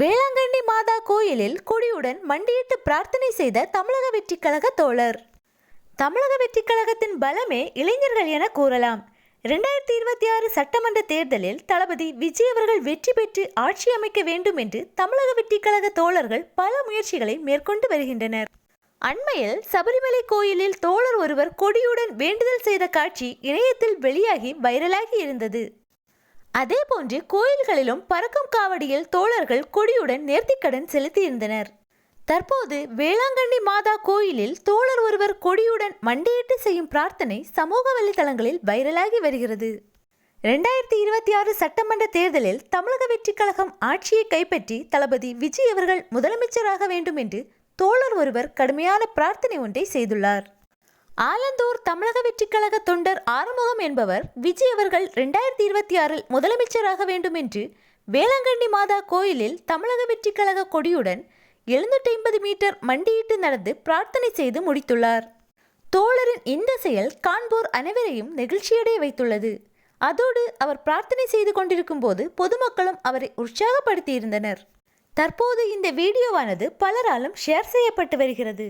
வேளாங்கண்ணி மாதா கோயிலில் கொடியுடன் மண்டியிட்டு பிரார்த்தனை செய்த தமிழக வெற்றிக் கழக தோழர். தமிழக வெற்றிக் கழகத்தின் பலமே இளைஞர்கள் என கூறலாம். இரண்டாயிரத்தி இருபத்தி ஆறு சட்டமன்ற தேர்தலில் தளபதி விஜய் அவர்கள் வெற்றி பெற்று ஆட்சி அமைக்க வேண்டும் என்று தமிழக வெற்றிக் கழக தோழர்கள் பல முயற்சிகளை மேற்கொண்டு வருகின்றனர். அண்மையில் சபரிமலை கோயிலில் தோழர் ஒருவர் கொடியுடன் வேண்டுதல் செய்த காட்சி இணையத்தில் வெளியாகி வைரலாகி இருந்தது. அதேபோன்று கோயில்களிலும் பறக்கும் காவடியில் தோழர்கள் கொடியுடன் நேர்த்திக்கடன் செலுத்தியிருந்தனர். தற்போது வேளாங்கண்ணி மாதா கோயிலில் தோழர் ஒருவர் கொடியுடன் மண்டியிட்டு செய்யும் பிரார்த்தனை சமூக வலைதளங்களில் வைரலாகி வருகிறது. ரெண்டாயிரத்தி இருபத்தி ஆறு சட்டமன்ற தேர்தலில் தமிழக வெற்றிக் கழகம் ஆட்சியை கைப்பற்றி தளபதி விஜய் அவர்கள் முதலமைச்சராக வேண்டும் என்று தோழர் ஒருவர் கடுமையான பிரார்த்தனை ஒன்றை செய்துள்ளார். ஆலந்தூர் தமிழக வெற்றிக்கழக தொண்டர் ஆறுமுகம் என்பவர் விஜய் அவர்கள் ரெண்டாயிரத்தி இருபத்தி ஆறில் முதலமைச்சராக வேண்டும் என்று வேளாங்கண்ணி மாதா கோயிலில் தமிழக வெற்றிக்கழக கொடியுடன் எழுநூற்றி ஐம்பது மீட்டர் மண்டியிட்டு நடந்து பிரார்த்தனை செய்து முடித்துள்ளார். தோழரின் இந்த செயல் காண்போர் அனைவரையும் நெகிழ்ச்சியடைய வைத்துள்ளது. அதோடு அவர் பிரார்த்தனை செய்து கொண்டிருக்கும் போது பொதுமக்களும் அவரை உற்சாகப்படுத்தியிருந்தனர். தற்போது இந்த வீடியோவானது பலராலும் ஷேர் செய்யப்பட்டு வருகிறது.